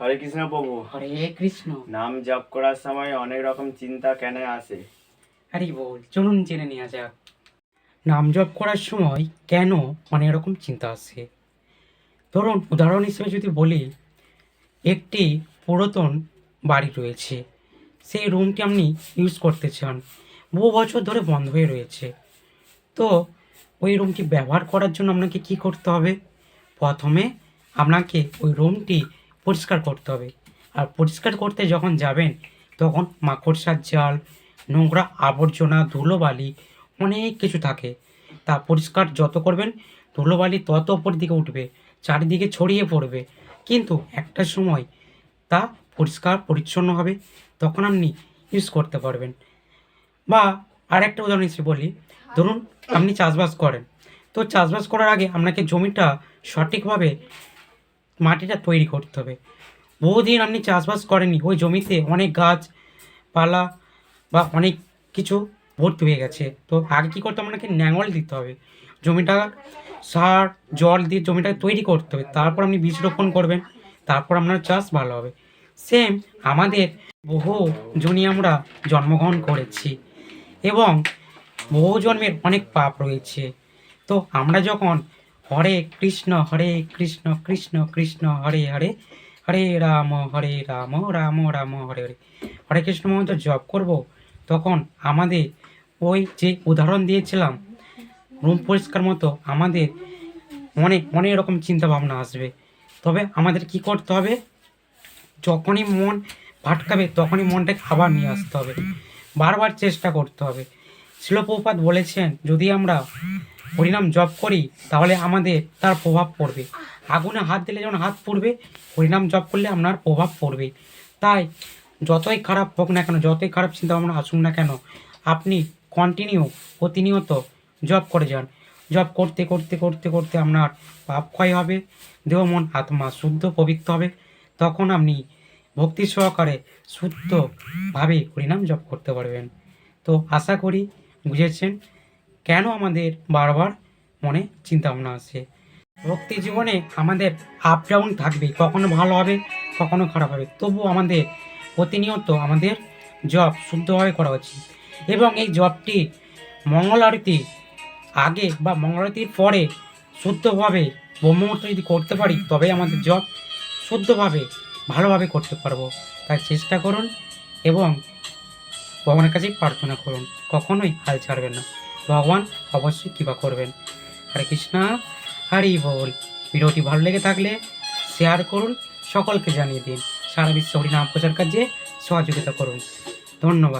হরে কৃষ্ণ প্রভু। হরে কৃষ্ণ। নাম জপ করার সময় অনেক রকম চিন্তা কেন আসে? হরি বল চলুন জেনে নেওয়া যাক। নাম জপ করার সময় কেন অনেক রকম চিন্তা আসে? ধরুন উদাহরণ হিসেবে যদি বলি একটি পুরাতন বাড়ি রয়েছে। সেই রুমটি আপনি ইউজ করতে চান। বহু বছর ধরে বন্ধ হয়ে রয়েছে। তো ওই রুমটি ব্যবহার করার জন্য আপনাকে কি করতে হবে? প্রথমে আপনাকে ওই রুমটি পরিষ্কার করতে হবে। আর পরিষ্কার করতে যখন যাবেন, তখন মাকড়সার জাল, নোংরা আবর্জনা, ধুলোবালি, অনেক কিছু থাকে। তা পরিষ্কার যত করবেন, ধুলোবালি তত ওপর দিকে উঠবে, চারিদিকে ছড়িয়ে পড়বে। কিন্তু একটা সময় তা পরিষ্কার, পরিচ্ছন্ন হবে, তখন আপনি ইউজ করতে পারবেন। বা আর একটা উদাহরণ হিসেবে বলি। ধরুন, আপনি চাষবাস করেন। তো চাষবাস করার আগে আপনাকে জমিটা সঠিকভাবে মাটিটা তৈরি করতে হবে। বহুদিন আপনি চাষবাস করেননি, ওই জমিতে অনেক গাছ, পালা বা অনেক কিছু ভর্তি হয়ে গেছে। তো আগে কী করতে আপনাকে ন্যাঙল দিতে হবে। জমিটা সার, জল দিয়ে জমিটা তৈরি করতে হবে। তারপর আপনি বীজ রোপণ করবেন, তারপর আপনার চাষ ভালো হবে। সেম আমাদের বহু জনই আমরা জন্মগ্রহণ করেছি এবং বহু জন্মের অনেক পাপ রয়েছে। তো আমরা যখন হরে কৃষ্ণ হরে কৃষ্ণ কৃষ্ণ কৃষ্ণ, হরে হরে হরে রাম হরে রাম রাম রাম, হরে হরে। হরে কৃষ্ণ মন্ত্র জপ করব, তখন আমাদের ওই যে উদাহরণ দিয়েছিলাম রুম পরিষ্কার মতো, আমাদের অনেক অনেক রকম চিন্তা ভাবনা আসবে। তবে আমাদের কি করতে হবে? যখনই মন ভাটকাবে, তখনই মনটাকে আবার নিয়ে আসতে হবে। বারবার চেষ্টা করতে হবে। শিলপ্রপাত বলেছেন, যদি আমরা হরিনাম জপ করি, তাহলে আমাদের তার প্রভাব পড়বে। আগুনে হাত দিলে যেমন হাত পড়বে, হরিনাম জপ করলে আপনার প্রভাব পড়বে। তাই যতই খারাপ হোক না কেন, যতই খারাপ চিন্তা ভাবনা আসুক না কেন, আপনি কন্টিনিউ প্রতিনিয়ত জব করে যান। জব করতে করতে করতে করতে আপনার পাপ ক্ষয় হবে, দেহ, মন, আত্মা শুদ্ধ, পবিত্র হবে। তখন আপনি ভক্তি সহকারে শুদ্ধভাবে হরিনাম জপ করতে পারবেন। তো আশা করি বুঝেছেন? কেন আমাদের বারবার মনে চিন্তা ভাবনা আসে ভক্তি জীবনে আমাদের আপ ডাউন থাকবে, কখনো ভালো হবে, কখনো খারাপ হবে। তবু আমাদের প্রতিনিয়ত আমাদের জব শুদ্ধভাবে করা উচিত। এবং এই জবটি মঙ্গল আরতি আগে বা মঙ্গল আরতির পরে শুদ্ধভাবে ব্রহ্মমূর্ত যদি করতে পারি, তবে আমাদের জব শুদ্ধভাবে, ভালোভাবে করতে পারব। তাই চেষ্টা করুন এবং ভগবানের কাছে প্রার্থনা করুন, কখনোই হাল ছাড়বেন না। ভগবান অবশ্যই কৃপা করবেন। হরে কৃষ্ণা, হরি বল। ভিডিওটি ভালো লেগে থাকলে শেয়ার করুন, সকলকে জানিয়ে দিন। সারা বিশ্ব হরিনাম প্রচার কাজে সহযোগিতা করুন। ধন্যবাদ।